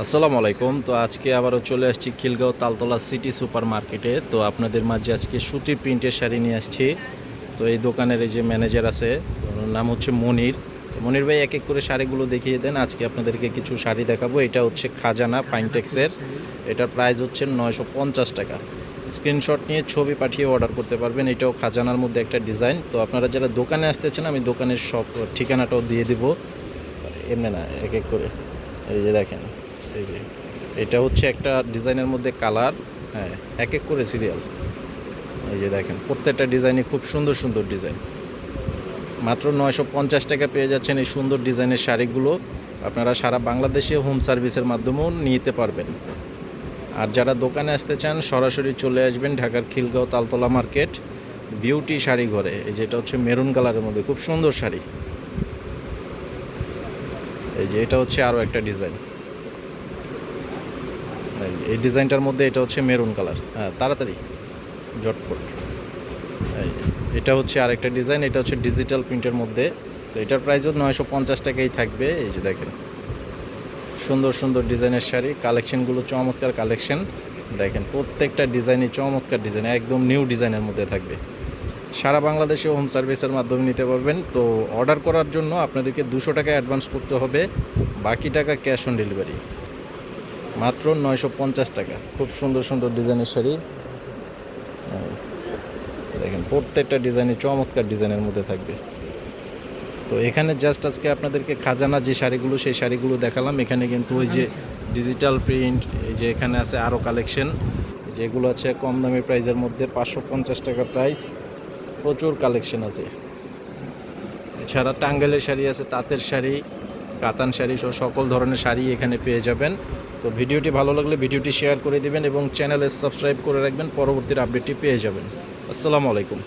আসসালামু আলাইকুম। তো আজকে আবারও চলে আসছি খিলগাঁও তালতলা সিটি সুপার মার্কেটে তো আপনাদের মাঝে আজকে সুতি প্রিন্টের শাড়ি নিয়ে আসছি। তো এই দোকানের এই যে ম্যানেজার আছে নাম হচ্ছে মনির। তো মনির ভাই, এক এক করে শাড়িগুলো দেখিয়ে দেন। আজকে আপনাদেরকে কিছু শাড়ি দেখাবো। এটা হচ্ছে খাজানা ফাইনটেক্সের এটার প্রাইস হচ্ছে নয়শো পঞ্চাশ টাকা। স্ক্রিনশট নিয়ে ছবি পাঠিয়ে অর্ডার করতে পারবেন। এটাও খাজানার মধ্যে একটা ডিজাইন। তো আপনারা যারা দোকানে আসতেছেন আমি দোকানের সব ঠিকানাটাও দিয়ে দিব। এমনি না, এক এক করে। এই যে দেখেন। এই যে, এটা হচ্ছে একটা ডিজাইনের মধ্যে কালার হ্যাঁ এক এক করে সিরিয়াল এই যে দেখেন, প্রত্যেকটা ডিজাইনই খুব সুন্দর সুন্দর ডিজাইন। মাত্র নয়শো পঞ্চাশ টাকা পেয়ে যাচ্ছেন এই সুন্দর ডিজাইনের শাড়িগুলো। আপনারা সারা বাংলাদেশে হোম সার্ভিসের মাধ্যমেও নিতে পারবেন। আর যারা দোকানে আসতে চান, সরাসরি চলে আসবেন ঢাকার খিলগাঁও তালতলা মার্কেট বিউটি শাড়ি ঘরে। এই যেটা হচ্ছে মেরুন কালারের মধ্যে, খুব সুন্দর শাড়ি। এই যে এটা হচ্ছে আরও একটা ডিজাইন। এই এই ডিজাইনটার মধ্যে এটা হচ্ছে মেরুন কালার। হ্যাঁ তাড়াতাড়ি। জটপট এটা হচ্ছে আরেকটা ডিজাইন, এটা হচ্ছে ডিজিটাল প্রিন্টের মধ্যে। তো এটার প্রাইসও নয়শো পঞ্চাশ টাকাই থাকবে। এই যে দেখেন। সুন্দর সুন্দর ডিজাইনের শাড়ি, কালেকশনগুলো চমৎকার কালেকশন। দেখেন, প্রত্যেকটা ডিজাইনই চমৎকার ডিজাইন, একদম নিউ ডিজাইনের মধ্যে থাকবে। সারা বাংলাদেশে হোম সার্ভিসের মাধ্যমে নিতে পারবেন। তো অর্ডার করার জন্য আপনাদেরকে দুশো টাকা অ্যাডভান্স করতে হবে। বাকি টাকা ক্যাশ অন ডেলিভারি মাত্র নয়শো পঞ্চাশ টাকা। খুব সুন্দর সুন্দর ডিজাইনের শাড়ি। দেখেন, প্রত্যেকটা ডিজাইনই চমৎকার ডিজাইনের মধ্যে থাকবে। তো এখানে জাস্ট আজকে আপনাদেরকে খাজানা যে শাড়িগুলো, সেই শাড়িগুলো দেখালাম। এখানে কিন্তু ওই যে ডিজিটাল প্রিন্ট এই যে এখানে আছে আরও কালেকশন যেগুলো আছে কম দামি প্রাইসের মধ্যে পাঁচশো পঞ্চাশ টাকা প্রাইস প্রচুর কালেকশন আছে। এছাড়া টাঙ্গাইলের শাড়ি আছে, তাঁতের শাড়ি। কাতান শাড়ি সহ সকল ধরনের শাড়ি এখানে পেয়ে যাবেন। তো ভিডিওটি ভালো লাগলে ভিডিওটি শেয়ার করে দিবেন এবং চ্যানেলে সাবস্ক্রাইব করে রাখবেন, পরবর্তীর আপডেটটি পেয়ে যাবেন। আসসালামু আলাইকুম।